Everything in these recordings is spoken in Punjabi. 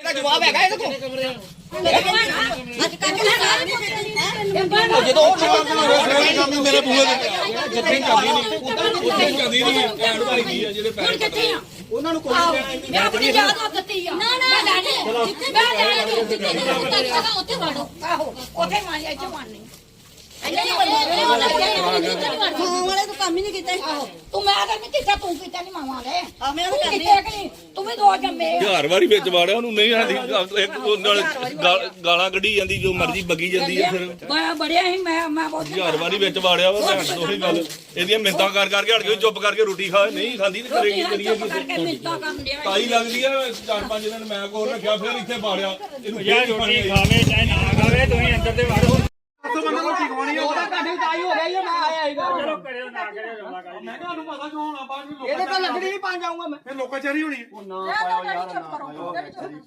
ਇਹਦਾ ਜਵਾਬ ਹੈਗਾ ਇਹਦੇ ਕੋਲ? ਜਦੋਂ ਉਹ ਜਵਾਬ ਸ਼ਾਮੀ ਮੇਰੇ ਬੂਹੇ ਦੇ ਜਿੱਥੇ ਜਾਂਦੀ ਨਹੀਂ। ਜਾਂਦੀ ਨਹੀਂ ਐਡ ਵਾਲੀ ਕੀ ਆ ਜਿਹੜੇ ਪੈਸੇ ਕਿੱਥੇ ਆ ਉਹਨਾਂ ਨੂੰ ਕੋਈ ਮੈਂ ਆਪਣੀ ਯਾਦ ਆ ਦਿੱਤੀ ਆ। ਨਾ ਨਾ ਮੈਂ ਲੈਣੇ ਜਿੱਥੇ ਮੈਂ ਲੈਣੇ ਜਿੱਥੇ ਨਹੀਂ ਹੁੰਦਾ ਉੱਥੇ ਵਾੜੋ। ਆਹੋ। ਉੱਥੇ ਮਾਰੀ ਇੱਥੇ ਮਾਰਨੀ ਹਾਂ ਵਾਲੇ ਤਾਂ ਕੰਮ ਹੀ ਨਹੀਂ ਕੀਤਾ ਤੂੰ ਮੈਂ ਤਾਂ ਨਹੀਂ ਕੀਤਾ ਤੂੰ ਕੀਤਾ ਨਹੀਂ ਮਾਮਾ ਦੇ ਆ ਮੈਂ ਤਾਂ ਕਰਦੀ ਤੂੰ ਵੀ ਦੋ ਜੰਮੇ ਹਜ਼ਾਰ ਵਾਰੀ ਵਿੱਚ ਵਾੜਿਆ ਉਹਨੂੰ ਨਹੀਂ ਆਂਦੀ ਇੱਕ ਉਹ ਨਾਲ ਗਾਲ- ਗਾਲਾਂ ਕੱਢੀ ਜਾਂਦੀ ਜੋ ਮਰਜ਼ੀ ਬਗੀ ਜਾਂਦੀ ਹੈ ਫਿਰ। ਮੈਂ ਬੜਿਆ ਸੀ ਮੈਂ ਮੈਂ ਬਹੁਤ ਹਜ਼ਾਰ ਵਾਰੀ ਵਿੱਚ ਵਾੜਿਆ ਵਾ ਭੈਣ ਤੋਂ ਉਹੀ ਗੱਲ। ਇਹਦੀਆਂ ਮਿੰਤਾਂ ਕਰ ਕਰਕੇ ਹਟ ਗਈ ਚੁੱਪ ਕਰਕੇ ਰੋਟੀ ਖਾ ਨਹੀਂ ਖਾਂਦੀ ਤੇ ਕਰੇਗੀ ਕਰੀਏ ਕੀ ਕਰਕੇ ਮਿੰਤਾ ਕਰਨ ਡਿਆ ਤਾਈ ਲੱਗਦੀ ਆ ਚਾਰ ਪੰਜ ਦਿਨ ਮੈਂ ਕੋਲ ਰੱਖਿਆ ਫਿਰ ਇੱਥੇ ਵਾੜਿਆ। ਇਹਨੂੰ ਫੇਰ ਰੋਟੀ ਖਾਵੇ ਚਾਹੇ ਨਾ ਖਾਵੇ ਤੁਸੀਂ ਅੰਦਰ ਤੇ ਵੜੋ ਉਹਦਾ ਤੁਹਾਡੀ ਤਾਈ ਹੋ ਹੈ ਮੈਂ ਆਇਆ ਸੀਗਾ ਚਲੋ ਕਰਿਓ ਨਾ ਕਰਿਓ ਕਾਹਦੀ ਮੈਂ ਤੁਹਾਨੂੰ ਪਤਾ ਕਿਉਂ ਹੋਣਾ ਬਾਅਦ ਵਿੱਚ ਇਹਦੇ ਤਾਂ ਲੱਗਣੀ ਹੀ ਪਾ ਜਾਊਂਗਾ ਮੈਂ। ਫਿਰ ਲੋਕਾਂ ਚਾਰੀ ਹੋਣੀ ਹੈ।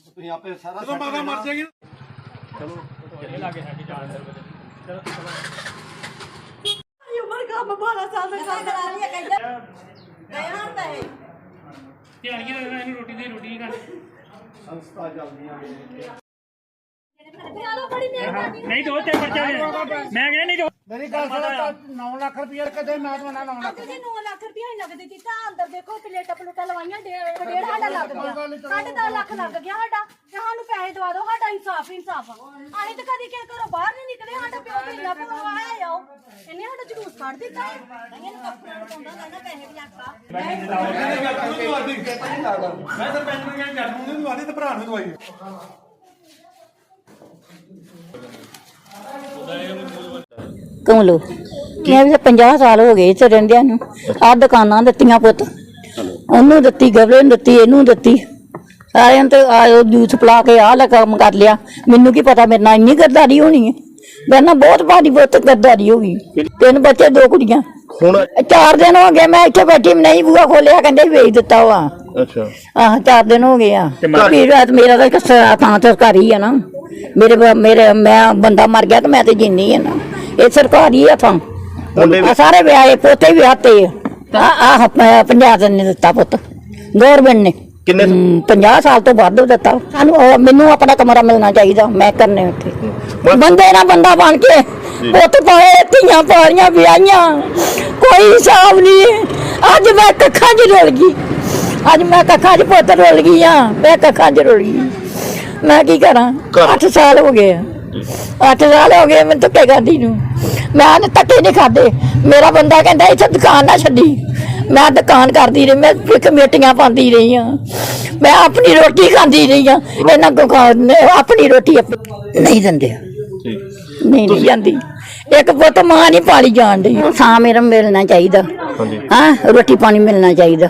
ਤੁਸੀਂ ਆਪੇ ਸਾਰਾ ਜਦੋਂ ਮਾਤਾ ਮਰ ਜਾਏਗੀ। ਇਹ ਲਾਗੇ ਸਾਡੀ ਜਾਨ ਅੰਦਰ ਬਦਲ ਚਲੋ ਉਮਰ ਕੰਮ 12 ਸਾਲ ਦਾ ਕੰਮ ਕਰਾ ਲਿਆ ਕਹਿੰਦਾ ਗਿਆ ਹੁੰਦਾ ਹੈ ਧਿਆਨ ਕੀ ਰੱਖਣਾ ਇਹਨੂੰ ਰੋਟੀ ਦੇ ਰੋਟੀ ਨਹੀਂ ਖਾਣੀ। ਚਲੋ ਬੜੀ ਮਿਹਰਬਾਨੀ ਨਹੀਂ ਦੋ ਤੇ ਪਰਚਾ ਦੇ ਮੈਂ ਕਹਿੰਦਾ ਨਹੀਂ ਦੋ। ਮੇਰੀ ਗੱਲ ਸੁਣੋ 9 ਲੱਖ ਰੁਪਏ ਕਦੇ ਮੈਂ ਤੁਹਾਨੂੰ 9 ਲੱਖ ਤੁਸੀਂ 9 ਲੱਖ ਰੁਪਇਆ ਹੀ ਨਗਦ ਦਿੱਤਾ ਅੰਦਰ ਦੇਖੋ ਪਲੇਟਾਂ ਪਲੂਟਾਂ ਲਵਾਈਆਂ ਡੇਢ ਡੇਢ ਸਾਡਾ ਲੱਗ ਗਿਆ। ਸਾਢੇ ਦਸ ਲੱਖ ਲੱਗ ਗਿਆ ਸਾਡਾ। ਤੇ ਸਾਨੂੰ ਪੈਸੇ ਦਵਾ ਦਿਓ ਸਾਡਾ ਇਨਸਾਫ ਇਨਸਾਫ। ਆ ਅਸੀਂ ਤਾਂ ਕਦੀ ਕਿਸੇ ਘਰੋਂ ਬਾਹਰ ਨਹੀਂ ਨਿਕਲੇ ਸਾਡਾ ਪਿਓ ਤੇ ਇੰਨਾ ਪਵਾਇਆ ਆਓ ਇਹਨੇ ਸਾਡਾ ਜਲੂਸ ਕੱਢ ਦਿੱਤਾ ਹੈ ਇਹਨੂੰ ਕੱਪੜੇ ਪਾਉਂਦਾ ਕਹਿੰਦਾ ਪੈਸੇ ਵੀ ਆਖਾ ਮੈਂ ਸਰਪੰਚ ਨੂੰ ਕਿਹਾ ਜੱਟ ਨੂੰ ਦਵਾਈ ਤੇ ਭਰਾ ਨੂੰ ਦਵਾਈ। ਕਮਲੋ ਮੈਂ ਵੀ 50 ਸਾਲ ਹੋ ਗਏ ਇੱਥੇ ਰਹਿੰਦਿਆਂ ਨੂੰ। ਆਹ ਦੁਕਾਨਾਂ ਦਿੱਤੀਆਂ ਪੁੱਤ। ਉਹਨੂੰ ਦਿੱਤੀ ਗਵਲੇ ਨੂੰ ਦਿੱਤੀ ਇਹਨੂੰ ਦਿੱਤੀ। ਸਾਰਿਆਂ ਤੇ ਆਇਓ ਜੂਸ ਪਿਲਾ ਕੇ ਆਹ ਲੈ ਕੰਮ ਕਰ ਲਿਆ। ਮੈਨੂੰ ਕੀ ਪਤਾ ਮੇਰੇ ਨਾਲ ਇੰਨੀ ਗਰਦਾਰੀ ਹੋਣੀ ਹੈ। ਮੇਰੇ ਨਾਲ ਬਹੁਤ ਭਾਰੀ ਬਹੁਤ ਗਰਦਾਰੀ ਹੋ ਗਈ। ਤਿੰਨ ਬੱਚੇ ਦੋ ਕੁੜੀਆਂ। ਹੁਣ ਚਾਰ ਦਿਨ ਹੋ ਗਏ ਮੈਂ ਇੱਥੇ ਬੈਠੀ ਨਹੀਂ ਬੂਆ ਖੋਲਿਆ ਕਹਿੰਦੇ ਵੇਚ ਦਿੱਤਾ ਵਾ। ਅੱਛਾ। ਆਹ ਚਾਰ ਦਿਨ ਹੋ ਗਏ ਆ। ਮੇਰਾ ਮੇਰਾ ਤਾਂ ਇੱਕ ਸ- ਥਾਂ ਸਰਕਾਰੀ ਆ ਨਾ। ਮੇਰੇ ਮੇਰੇ ਮੈਂ ਬੰਦਾ ਮਰ ਗਿਆ ਤੇ ਮੈਂ ਤੇ ਜਿੰਨੀ ਆ ਨਾ। ਇਹ ਸਰਕਾਰੀ ਆ ਥਾਂ ਆ ਸਾਰੇ ਵਿਆਹੇ ਪੋਤੇ ਵੀ ਆਤੇ ਆ। ਆ ਪੰਜਾਬ ਨੇ ਦਿੱਤਾ ਪੁੱਤ। ਗਵਰਨਮੈਂਟ ਨੇ। ਕਿੰਨੇ 50 ਸਾਲ ਤੋਂ ਵੱਧ ਦਿੱਤਾ। ਸਾਨੂੰ ਉਹ- ਮੈਨੂੰ ਆਪਣਾ ਕਮਰਾ ਮਿਲਣਾ ਚਾਹੀਦਾ ਮੈਂ ਕਰਨੇ ਉੱਥੇ। ਬੰਦੇ ਨਾਲ ਬੰਦਾ ਬਣ ਕੇ ਪੁੱਤ ਪਾਏ ਧੀਆਂ ਪਾਲੀਆਂ ਵਿਆਹੀਆਂ। ਕੋਈ ਹਿਸਾਬ ਨਹੀਂ ਅੱਜ ਮੈਂ ਕੱਖਾਂ 'ਚ ਰੁਲ ਗਈ। ਅੱਜ ਮੈਂ ਕੱਖਾਂ 'ਚ ਪੁੱਤ ਰੁਲ ਗਈ ਆ। ਮੈਂ ਕੱਖਾਂ 'ਚ ਰੁਲ ਗਈ। ਮੈਂ ਕੀ ਕਰਾਂ? 8 ਸਾਲ ਹੋ ਗਏ ਆ। 8 ਸਾਲ ਹੋ ਗਏ ਮੈਨੂੰ ਧੱਕੇ ਖਾਦੀ ਨੂੰ। ਮੈਂ ਨੇ ਧੱਕੇ ਨਹੀਂ ਖਾਦੇ ਮੇਰਾ ਬੰਦਾ ਕਹਿੰਦਾ ਇੱਥੇ ਦੁਕਾਨ ਨਾ ਛੱਡੀ। ਮੈਂ ਦੁਕਾਨ ਕਰਦੀ ਰਹੀ ਮੈਂ ਕਮੇਟੀਆਂ ਪਾਉਂਦੀ ਰਹੀ ਆ ਮੈਂ ਆਪਣੀ ਰੋਟੀ ਖਾਂਦੀ ਰਹੀ ਆ ਇਹਨਾਂ ਕੋ ਆਪਣੀ ਰੋਟੀ ਨਹੀਂ ਦਿੰਦੇ। ਨਹੀਂ ਨਹੀਂ ਜਾਂਦੀ। ਇੱਕ ਪੁੱਤ ਮਾਂ ਨਹੀਂ ਪਾਲੀ ਜਾਣ ਦੀ ਸਾਂ ਮੇਰਾ ਮਿਲਣਾ ਚਾਹੀਦਾ। ਹਾਂ ਰੋਟੀ ਪਾਣੀ ਮਿਲਣਾ ਚਾਹੀਦਾ।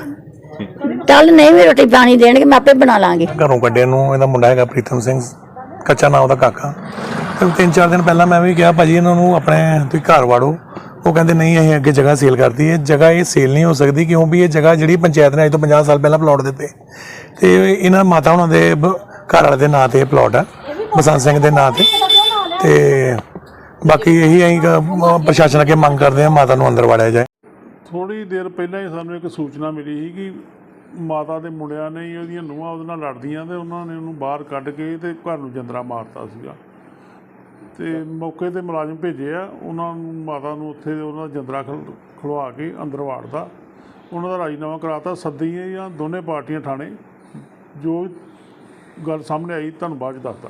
ਚੱਲ ਨਹੀਂ ਵੀ ਰੋਟੀ ਪਾਣੀ ਦੇਣਗੇ ਮੈਂ ਆਪੇ ਬਣਾ ਲਾਂਗੇ। ਘਰੋਂ ਕੱਢੇ ਨੂੰ ਇਹਦਾ ਮੁੰਡਾ ਹੈਗਾ ਪ੍ਰੀਤਮ ਸਿੰਘ। ਕੱਚਾ ਨਾਮ ਉਹਦਾ ਕਾਕਾ। ਤੇ ਤਿੰਨ, ਚਾਰ ਦਿਨ ਪਹਿਲਾਂ ਮੈਂ ਵੀ ਕਿਹਾ, ਭਾਜੀ, ਇਹਨਾਂ ਨੂੰ ਆਪਣੇ ਤੁਸੀਂ ਘਰ ਵਾੜੋ। ਉਹ ਕਹਿੰਦੇ, ਨਹੀਂ, ਅਸੀਂ ਅੱਗੇ ਜਗ੍ਹਾ ਸੇਲ ਕਰਤੀ ਹੈ। ਜਗ੍ਹਾ ਇਹ ਸੇਲ ਨਹੀਂ ਹੋ ਸਕਦੀ ਕਿਉਂ ਵੀ ਇਹ ਜਗ੍ਹਾ ਜਿਹੜੀ ਪੰਚਾਇਤ ਨੇ ਅੱਜ ਤੋਂ 50 ਸਾਲ ਪਹਿਲਾਂ ਪਲਾਟ ਦਿੱਤੇ। ਤੇ ਇਹਨਾਂ ਮਾਤਾ ਉਹਨਾਂ ਦੇ ਘਰ ਵਾਲੇ ਦੇ ਨਾਂ ਤੇ ਇਹ ਪਲਾਟ ਹੈ ਬਸੰਤ ਸਿੰਘ ਦੇ ਨਾਂ ਤੇ। ਤੇ ਬਾਕੀ ਇਹੀ ਅਸੀਂ ਪ੍ਰਸ਼ਾਸਨ ਅੱਗੇ ਮੰਗ ਕਰਦੇ ਹਾਂ ਮਾਤਾ ਨੂੰ ਅੰਦਰ ਵਾੜਿਆ ਜਾਏ। ਥੋੜੀ ਦੇਰ ਪਹਿਲਾਂ ਹੀ ਸਾਨੂੰ ਇੱਕ ਸੂਚਨਾ ਮਿਲੀ ਸੀ ਕਿ ਮਾਤਾ ਦੇ ਮੁੰਡਿਆਂ ਨੇ ਹੀ ਉਹਦੀਆਂ ਨੂੰਹਾਂ ਉਹਦੇ ਨਾਲ ਲੜਦੀਆਂ ਤੇ ਉਹਨਾਂ ਨੇ ਉਹਨੂੰ ਬਾਹਰ ਕੱਢ ਕੇ ਤੇ ਘਰ ਨੂੰ ਜੰਦਰਾ ਮਾਰਤਾ ਸੀਗਾ। ਤੇ ਮੌਕੇ ਤੇ ਮੁਲਾਜ਼ਮ ਭੇਜੇ ਆ। ਉਹਨਾਂ ਨੂੰ, ਮਾਤਾ ਨੂੰ ਉੱਥੇ ਉਹਨਾਂ ਦਾ ਜੰਦਰਾ ਖਲ- ਖਲਵਾ ਕੇ ਅੰਦਰ ਵਾੜਦਾ। ਉਹਨਾਂ ਦਾ ਰਾਜੀਨਾਮਾ ਕਰਾਤਾ। ਸੱਦੀ ਜਾਂ ਦੋਨੇ ਪਾਰਟੀਆਂ ਥਾਣੇ। ਜੋ ਗੱਲ ਸਾਹਮਣੇ ਆਈ, ਤੁਹਾਨੂੰ ਬਾਅਦ ਚ ਦੱਸਦਾ